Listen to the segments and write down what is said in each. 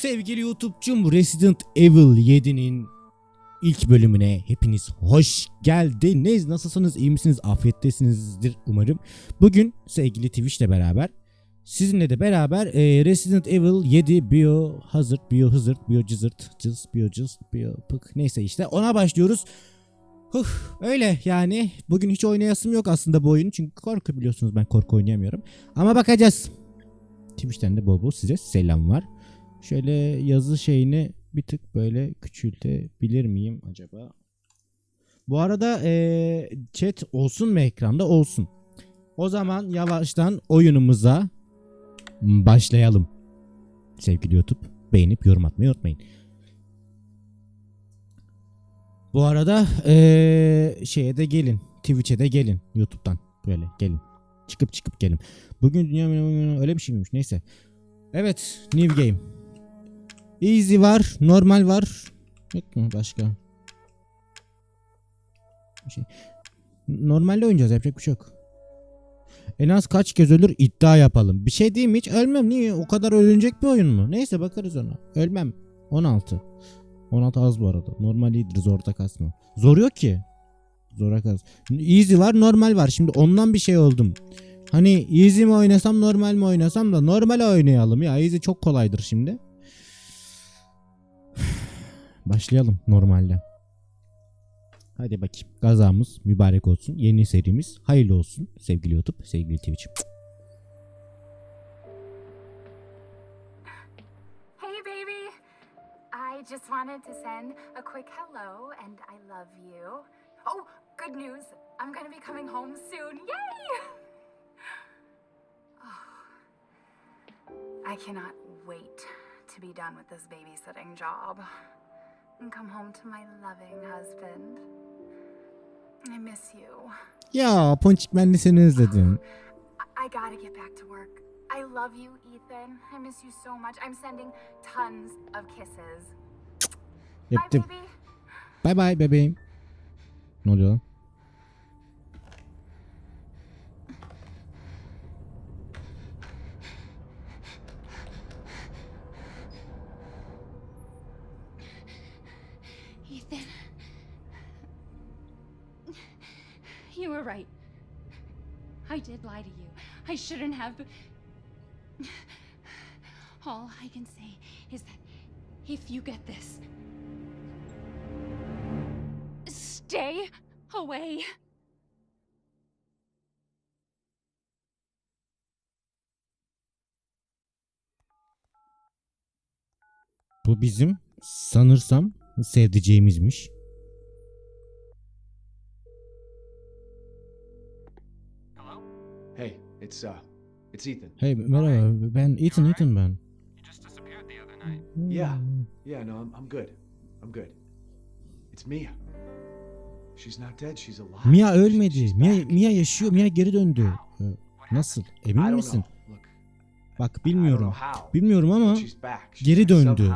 sevgili YouTube'cum Resident Evil 7'nin ilk bölümüne hepiniz hoş geldiniz. Nasılsınız? iyi misiniz? Afiyettesinizdir umarım. Bugün sevgili Twitch ile beraber sizinle de beraber e, Resident Evil 7 Biohazard, Biohazard, Biocizard, Cız, Biocız, Biopık neyse işte ona başlıyoruz. Huh, öyle yani bugün hiç oynayasım yok aslında bu oyunu çünkü korku biliyorsunuz ben korku oynayamıyorum. Ama bakacağız. Twitch'ten de bol bol size selam var. Şöyle yazı şeyini bir tık böyle küçültebilir miyim acaba? Bu arada eee, chat olsun mu ekranda? Olsun. O zaman yavaştan oyunumuza başlayalım. Sevgili YouTube beğenip yorum atmayı unutmayın. Bu arada eee, şeye de gelin. Twitch'e de gelin. YouTube'dan böyle gelin. Çıkıp çıkıp gelin. Bugün dünya öyle bir şey miymiş? Neyse. Evet, new game. Easy var, normal var. Yok mu başka? Şey. Normalde oynayacağız, yapacak bir şey yok. En az kaç kez ölür iddia yapalım. Bir şey diyeyim hiç ölmem. Niye? O kadar ölünecek bir oyun mu? Neyse bakarız ona. Ölmem. 16. 16 az bu arada. Normal iyidir zorda kasma. Zor yok ki. Zora kas. Easy var, normal var. Şimdi ondan bir şey oldum. Hani easy mi oynasam normal mi oynasam da normal oynayalım ya. Easy çok kolaydır şimdi. Başlayalım normalde. Hadi bakayım. Gazamız mübarek olsun. Yeni serimiz hayırlı olsun. Sevgili YouTube, sevgili Twitch. Hey, baby! I just wanted to send a quick hello and I love you. Oh, good news! I'm gonna be coming home soon. Yay! Oh, I cannot wait to be done with this babysitting job and come home to my loving husband. I miss you. Ya Ponçik ben de seni özledim. I, gotta get back to work. I love you, Ethan. I miss you so much. I'm sending tons of kisses. Bye, Öptüm. baby. Bay bay bebeğim. Ne oluyor Ethan. You were right. I did lie to you. I shouldn't have. All I can say is that if you get this, stay away. Bu bizim sanırsam sevdiceğimizmiş. Hey, it's uh, it's Ethan. Hey merhaba ben Ethan Ethan ben. You just disappeared the other night. Yeah, yeah, no, I'm, I'm good. I'm good. It's Mia. She's not dead. She's alive. Mia ölmedi. she's Mia, back. Mia yaşıyor. Mia geri döndü. Ee, Nasıl? Emin misin? Bak bilmiyorum. Bilmiyorum ama geri döndü.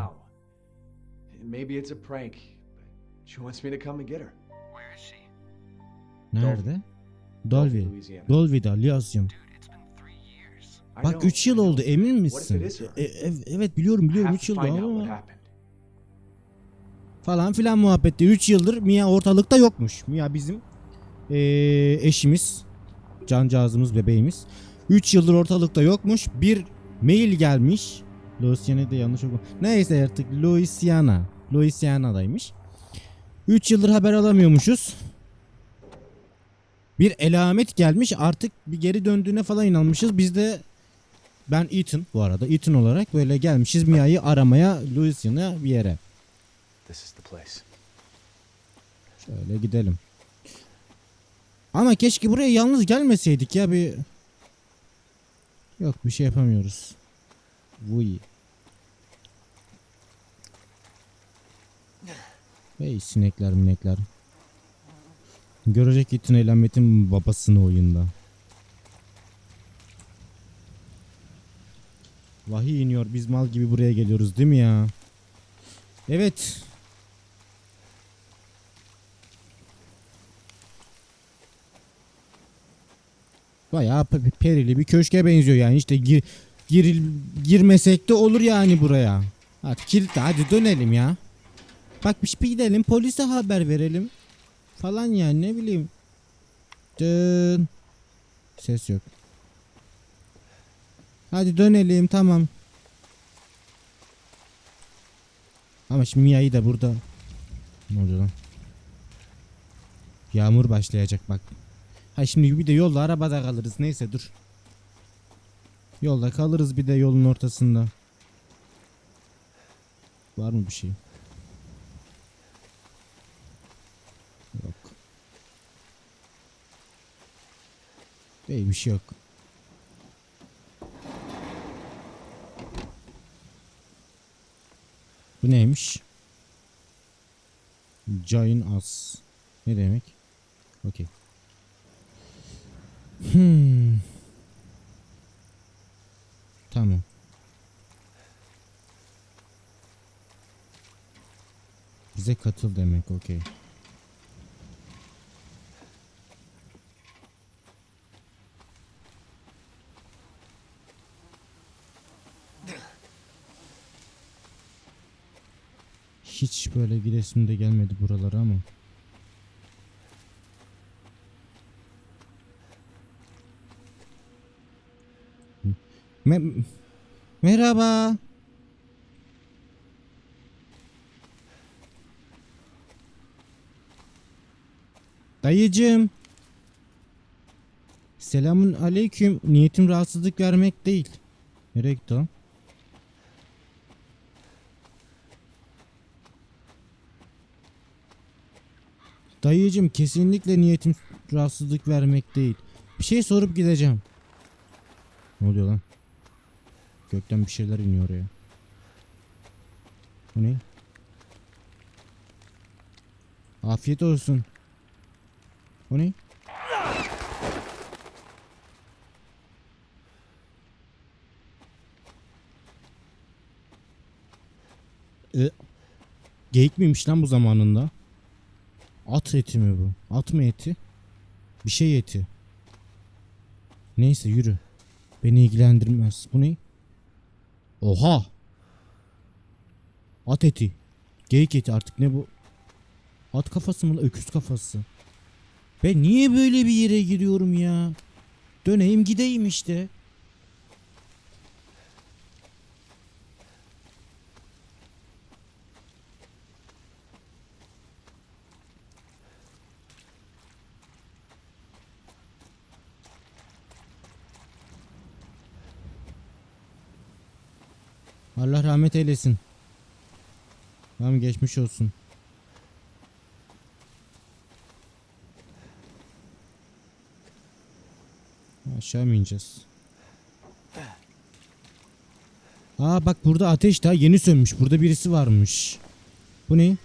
Somehow. Maybe it's a prank. but She wants me to come and get her. Where is she? nerede? Dolby. Dolby'de. I Bak know, 3 I yıl oldu emin misin? E- ev- evet biliyorum biliyorum have 3 to yıl oldu ama falan filan muhabbeti 3 yıldır Mia ortalıkta yokmuş. Mia bizim eee, eşimiz, cancağızımız, bebeğimiz. 3 yıldır ortalıkta yokmuş. Bir mail gelmiş. Louisiana'da yanlış okum. Neyse artık Louisiana. Louisiana'daymış. 3 yıldır haber alamıyormuşuz. Bir elamet gelmiş artık bir geri döndüğüne falan inanmışız. Biz de ben Ethan bu arada Ethan olarak böyle gelmişiz Mia'yı aramaya Louisiana bir yere. This is the place. Şöyle gidelim. Ama keşke buraya yalnız gelmeseydik ya bir... Yok bir şey yapamıyoruz. Vuy. Hey sinekler minekler. Görecek itin elametin babasını oyunda. Vahiy iniyor biz mal gibi buraya geliyoruz değil mi ya? Evet. Bayağı pe- perili bir köşke benziyor yani işte gir, giril, girmesek de olur yani buraya. Hadi kilitle hadi dönelim ya. Bak bir bir gidelim polise haber verelim. Falan yani ne bileyim. Dön. Ses yok. Hadi dönelim tamam. Ama şimdi Mia'yı da burada. Ne oluyor lan? Yağmur başlayacak bak. Ha şimdi bir de yolda arabada kalırız. Neyse dur. Yolda kalırız bir de yolun ortasında. Var mı bir şey? Yok. Değil bir şey yok. Bu neymiş? Giant As. Ne demek? Okey. Hmm. Tamam. Bize katıl demek okey. Hiç böyle gidesim de gelmedi buralara ama. Me- Merhaba. Dayıcım. Selamun aleyküm. Niyetim rahatsızlık vermek değil. Nereye gitti o? Dayıcım kesinlikle niyetim rahatsızlık vermek değil. Bir şey sorup gideceğim. Ne oluyor lan? Gökten bir şeyler iniyor oraya. Bu ne? Afiyet olsun. O ne? E, geyik miymiş lan bu zamanında? At eti mi bu? At mı eti? Bir şey eti. Neyse yürü. Beni ilgilendirmez. Bu ne? Oha! At eti. Geyik eti artık ne bu? At kafası mı? Öküz kafası. Ben niye böyle bir yere giriyorum ya? Döneyim gideyim işte. Allah rahmet eylesin. Tamam geçmiş olsun. Aşağı mı ineceğiz? Aa bak burada ateş daha yeni sönmüş. Burada birisi varmış. Bu ne?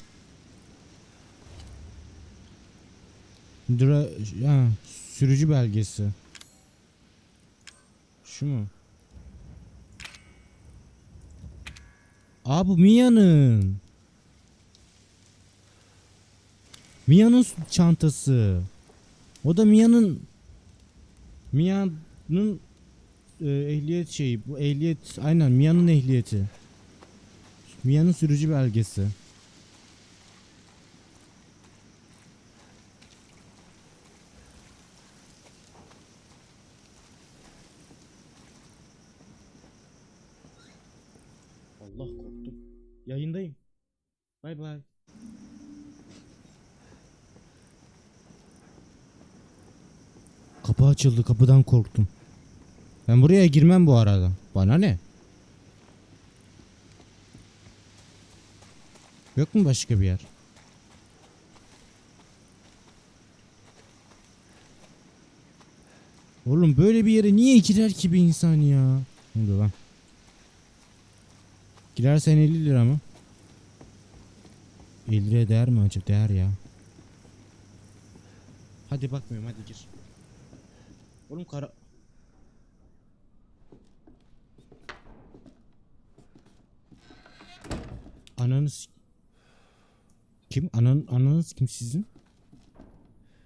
Dra ha, sürücü belgesi. Şu mu? Aa bu Mia'nın. Mia'nın çantası. O da Mia'nın Mia'nın e, ehliyet şeyi. Bu ehliyet aynen Mia'nın ehliyeti. Mia'nın sürücü belgesi. Açıldı. Kapıdan korktum. Ben buraya girmem bu arada. Bana ne? Yok mu başka bir yer? Oğlum böyle bir yere niye girer ki bir insan ya? Ne oluyor lan? Girersen 50 lira mı? 50 liraya değer mi acaba? Değer ya. Hadi bakmıyorum hadi gir. Oğlum kara... Ananız... Kim? Anan, ananız kim sizin?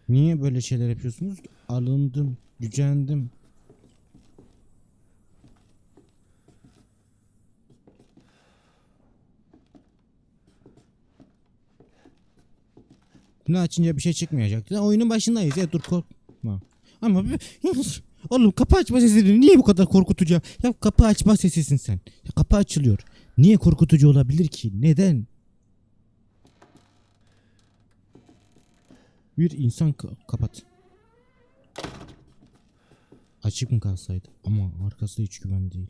Niye böyle şeyler yapıyorsunuz? Alındım, gücendim. Bunu açınca bir şey çıkmayacaktı. Oyunun başındayız. Ya dur korkma. Ama oğlum kapı açma sesini niye bu kadar korkutucu? Ya kapı açma sesisin sen. Ya kapı açılıyor. Niye korkutucu olabilir ki? Neden? Bir insan ka- kapat. Açık mı kalsaydı? Ama arkası hiç güven değil.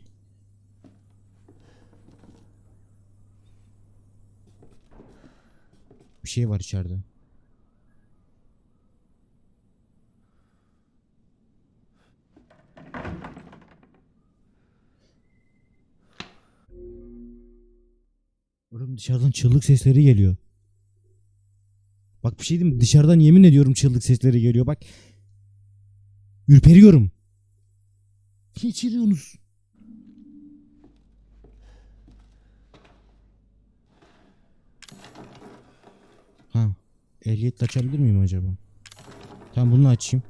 Bir şey var içeride. Oğlum dışarıdan çığlık sesleri geliyor. Bak bir şey diyeyim mi? Dışarıdan yemin ediyorum çığlık sesleri geliyor. Bak. Ürperiyorum. Ne içiriyorsunuz? Ha. Ehliyetle açabilir miyim acaba? Tamam bunu açayım.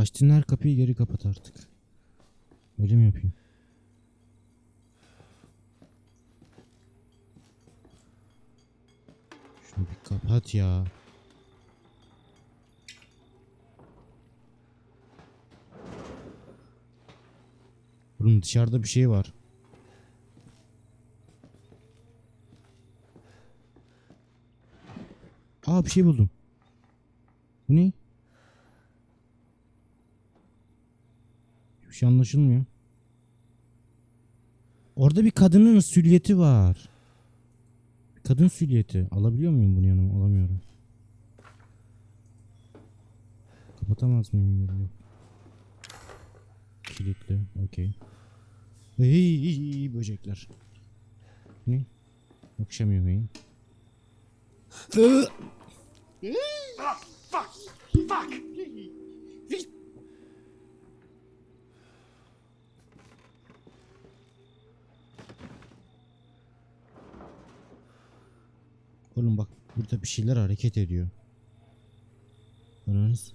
Açtın her kapıyı geri kapat artık. Öyle mi yapayım? Şunu bir kapat ya. Oğlum dışarıda bir şey var. Aa bir şey buldum. Bu ne? Hiçbir şey anlaşılmıyor. Orada bir kadının silüeti var. Kadın silüeti. Alabiliyor muyum bunu yanıma? Alamıyorum. Kapatamaz mıyım? Yok. Kilitli. Okey. Hey, böcekler. Ne? Okşamıyor muyum? Oğlum bak burada bir şeyler hareket ediyor. Ananız.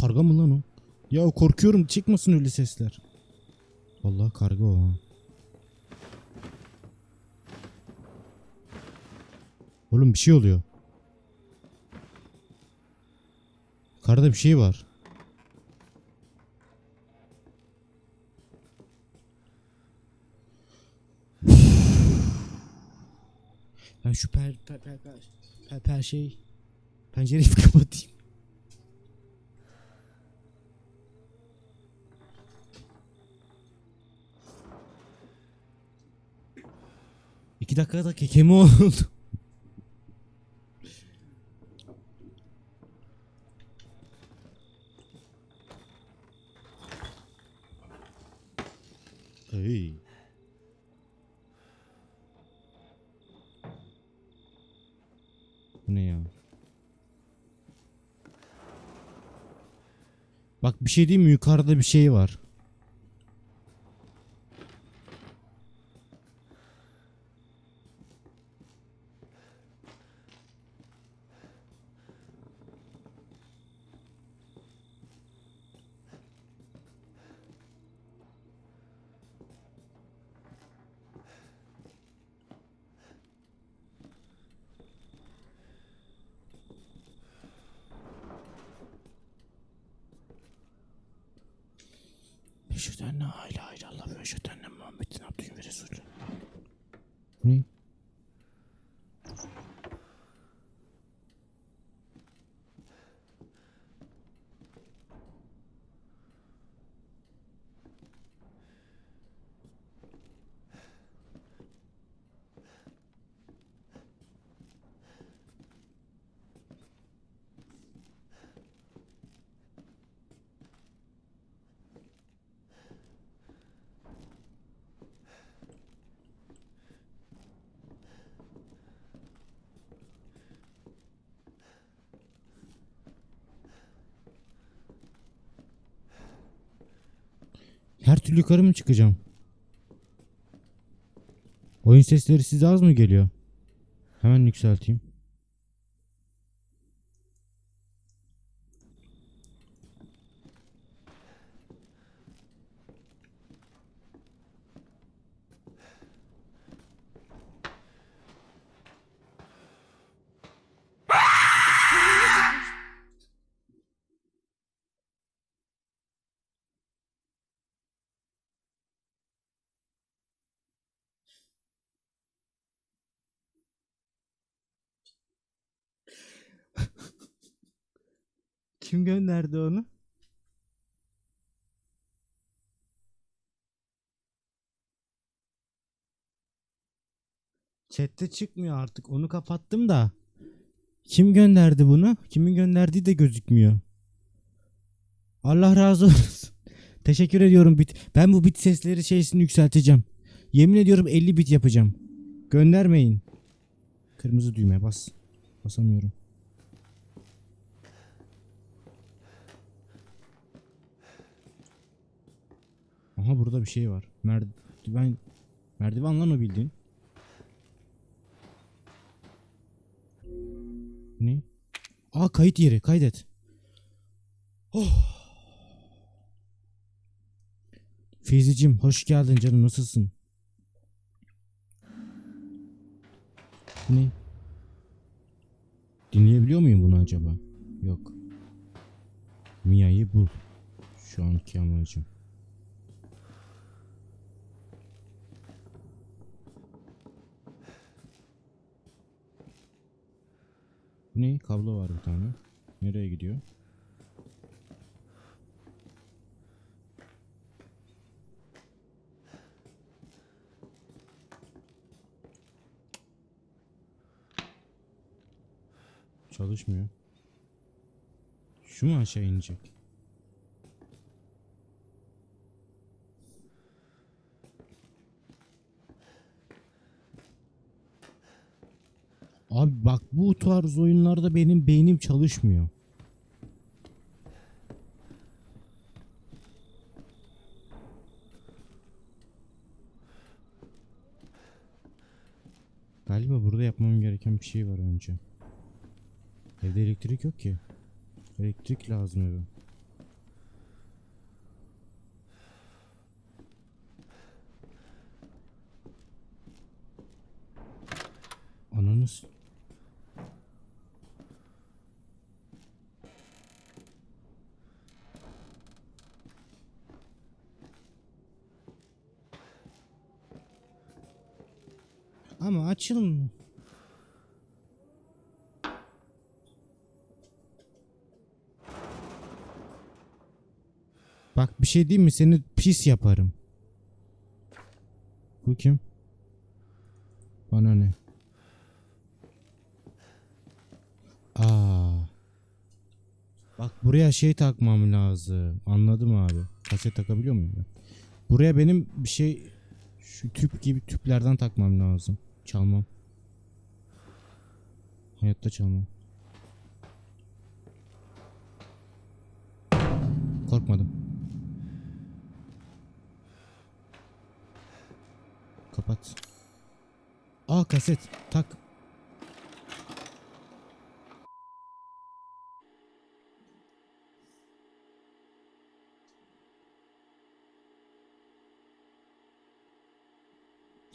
Karga mı lan o? Ya korkuyorum çıkmasın öyle sesler. Vallahi karga o ha. Oğlum bir şey oluyor. Karda bir şey var. Ben şu per per per per, per, per şey pencereyi kapatayım. İki dakikada kekeme oldu. Hey. Bu ne ya? Bak bir şey diyeyim mi? Yukarıda bir şey var. Her türlü yukarı mı çıkacağım? Oyun sesleri size az mı geliyor? Hemen yükselteyim. Kim gönderdi onu? Chat'te çıkmıyor artık. Onu kapattım da. Kim gönderdi bunu? Kimin gönderdiği de gözükmüyor. Allah razı olsun. Teşekkür ediyorum bit. Ben bu bit sesleri şeysini yükselteceğim. Yemin ediyorum 50 bit yapacağım. Göndermeyin. Kırmızı düğme bas. Basamıyorum. Burada bir şey var. Merdiven merdiven lan o bildiğin. Ne? Aa kayıt yeri. Kaydet. Oh. Feyzicim hoş geldin canım nasılsın? Ne? Dinleyebiliyor muyum bunu acaba? Yok. Mia'yı bul. Şu anki amacım. Bu ne? Kablo var bir tane. Nereye gidiyor? Çalışmıyor. Şu mu aşağı inecek? Abi bak bu tarz oyunlarda benim beynim çalışmıyor. Galiba burada yapmam gereken bir şey var önce. Evde elektrik yok ki. Elektrik lazım eve. Ananız. Ama açılmıyor. Bak bir şey diyeyim mi? Seni pis yaparım. Bu kim? Bana ne? Aa. Bak buraya şey takmam lazım. Anladım abi. Kaset takabiliyor muyum ben? Buraya benim bir şey şu tüp gibi tüplerden takmam lazım. Çalmam. Hayatta çalmam. Korkmadım. Kapat. Aa kaset. Tak.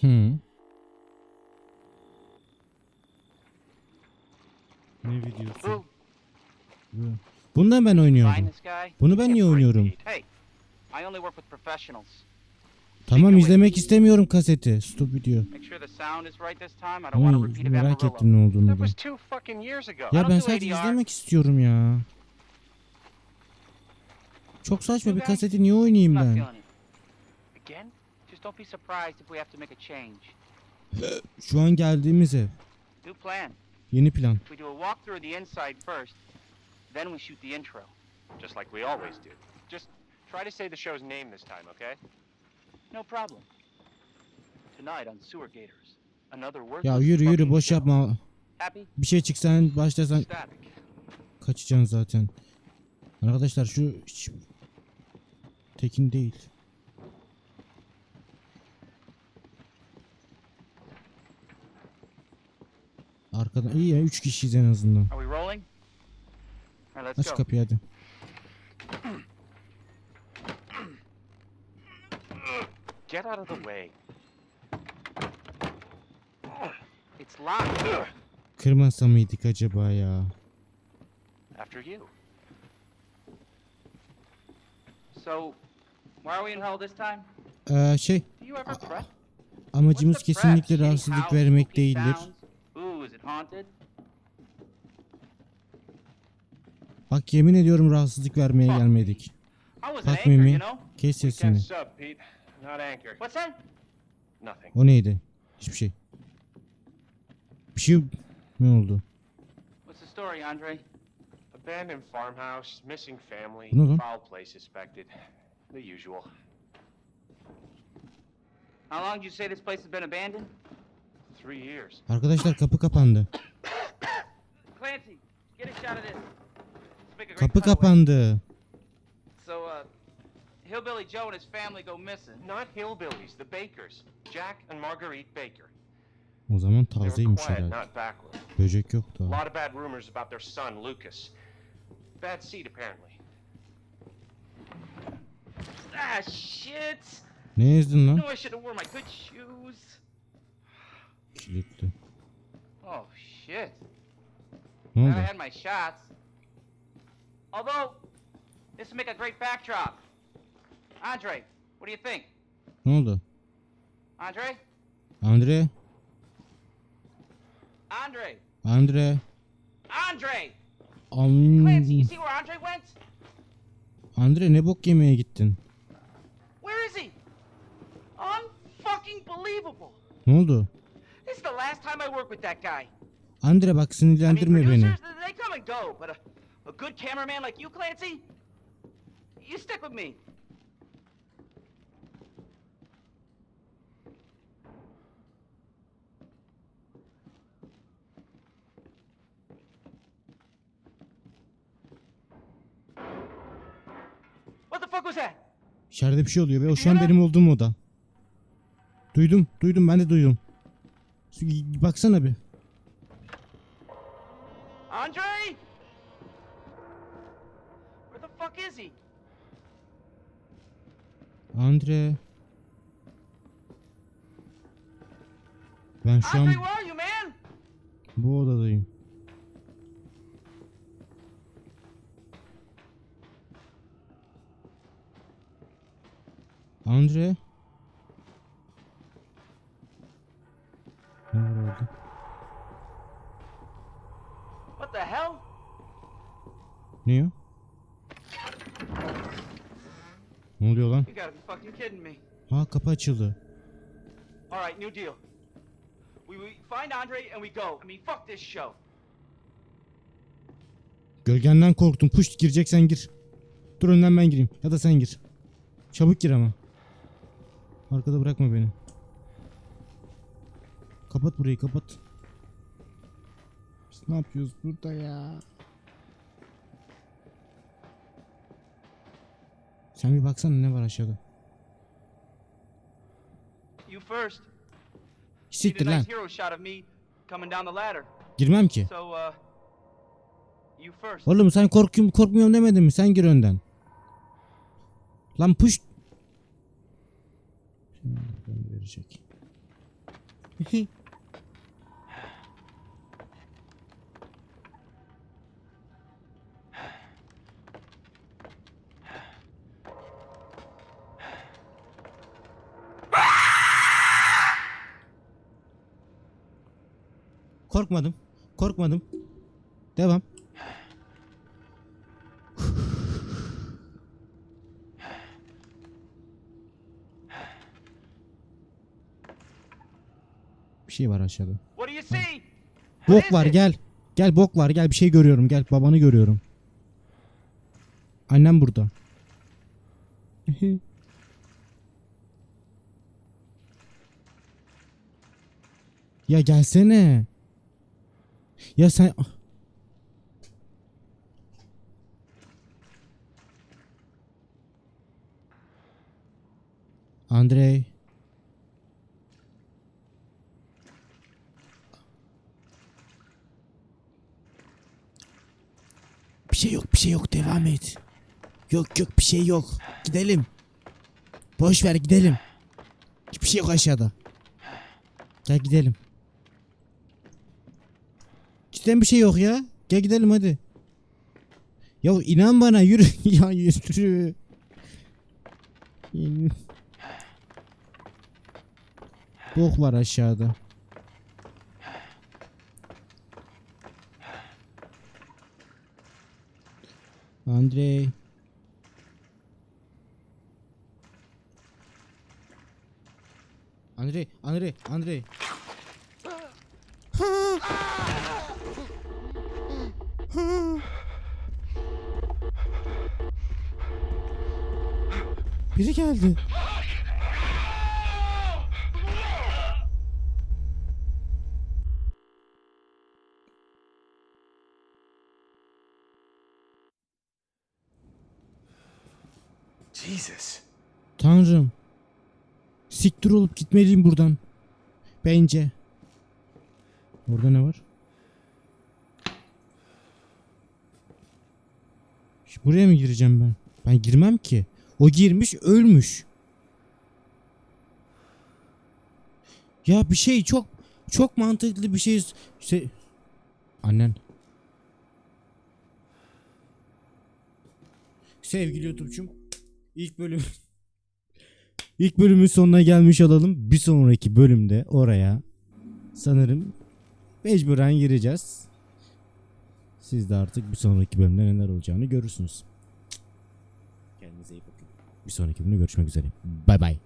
Hmm. Ne videosu? Bu. Bundan ben guy? Bunu ben niye oynuyorum? Tamam izlemek istemiyorum kaseti. Stop video. Ama merak ettim ne olduğunu da. Ya ben sadece izlemek istiyorum ya. Çok saçma bir kaseti niye oynayayım ben? Şu an geldiğimiz ev. Yeni plan. Then we shoot the intro. Just like we always do. Just try to say the show's name this time, okay? No problem. Tonight on Sewer Gators. Another worthless Ya yürü yürü boş yapma. Happy? Bir şey çıksan başlasan kaçacaksın zaten. Arkadaşlar şu hiç- Tekin değil. Arkadan iyi ya 3 kişiyiz en azından. Are we rolling? Alright, let's Aç go. kapıyı hadi. Get out of the way. It's locked. Kırmasa mıydık acaba ya? After you. So, why are we in hell this time? Ee, şey Do you ever fret? amacımız kesinlikle rahatsızlık vermek değildir. Bak yemin ediyorum rahatsızlık vermeye gelmedik. I was an Bak anchor, Mimi. you know? Kes sesini. sub, Pete. Not anchor. What's that? Nothing. O neydi? Hiçbir şey. Bir şey ne oldu? What's the story, Andre? Abandoned farmhouse, missing family, foul play suspected. The usual. How long did you say this place has been abandoned? Three years. Arkadaşlar kapı kapandı. Clancy, get a shot of this. Kapı cutaway. kapandı. So, uh, Hillbilly Joe and his family go missing. Not hillbillies, the Bakers. Jack and Marguerite Baker. O zaman They were tazeymiş quiet, herhalde. not backward. Böcek yok A da. lot of bad rumors about their son, Lucas. Bad seed, apparently. Ah, shit! Ne ezdin lan? No, I should have worn my good shoes. Kilitli. Oh, shit. Ne Glad I oldu? had my shots. Although, this would make a great backdrop. Andre, what do you think? Ne oldu? Andre? Andre? Andre! Andre? Andre! Am Clancy, you see where Andre went? Andre ne bok yemeye gittin? Where is he? Unfucking believable. Ne oldu? This is the last time I work with that guy. Andre bak I mean, sinirlendirme beni. they come and go, but a, a good cameraman like you, Clancy, you stick with me. What the fuck was that? İçeride bir şey oluyor ve o şu an benim olduğum oda. Duydum, duydum ben de duydum. Baksana bir. Andre? Fuck is he? Andre. Ben şu an Andre, where are you, man? bu odadayım. Andre. Gotta be fucking kidding me. Ha kapı açıldı. All right, new deal. We, we find Andre and we go. I mean, fuck this show. Gölgenden korktum. Puş gireceksen gir. Dur önden ben gireyim. Ya da sen gir. Çabuk gir ama. Arkada bırakma beni. Kapat burayı kapat. Biz ne yapıyoruz burada ya? Sen bir baksana ne var aşağıda. You first. Siktir lan. Girmem ki. So, uh, you first. Oğlum sen korkuyorum korkmuyorum demedin mi? Sen gir önden. Lan puş. Şimdi verecek. Korkmadım. Korkmadım. Devam. Bir şey var aşağıda. What do you see? Bok var gel. Gel bok var gel bir şey görüyorum gel babanı görüyorum. Annem burada. ya gelsene. Ya sen Andrei. Bir şey yok, bir şey yok. Devam et. Yok yok bir şey yok. Gidelim. Boş ver gidelim. Hiçbir şey yok aşağıda. Gel gidelim. Cidden bir şey yok ya. Gel gidelim hadi. Ya inan bana yürü. ya yürü. Bok var aşağıda. Andrei. Andrei, Andrei, Andrei. Biri geldi. Jesus. Tanrım. Siktir olup gitmeliyim buradan. Bence. Orada ne var? Buraya mı gireceğim ben? Ben girmem ki. O girmiş ölmüş. Ya bir şey çok çok mantıklı bir şey. şey... Annen. Sevgili YouTube'cum ilk bölüm İlk bölümün sonuna gelmiş olalım. Bir sonraki bölümde oraya sanırım mecburen gireceğiz. Siz de artık bir sonraki bölümde neler olacağını görürsünüz. Kendinize iyi bakın. Bir sonraki bölümde görüşmek üzere. Bay bay.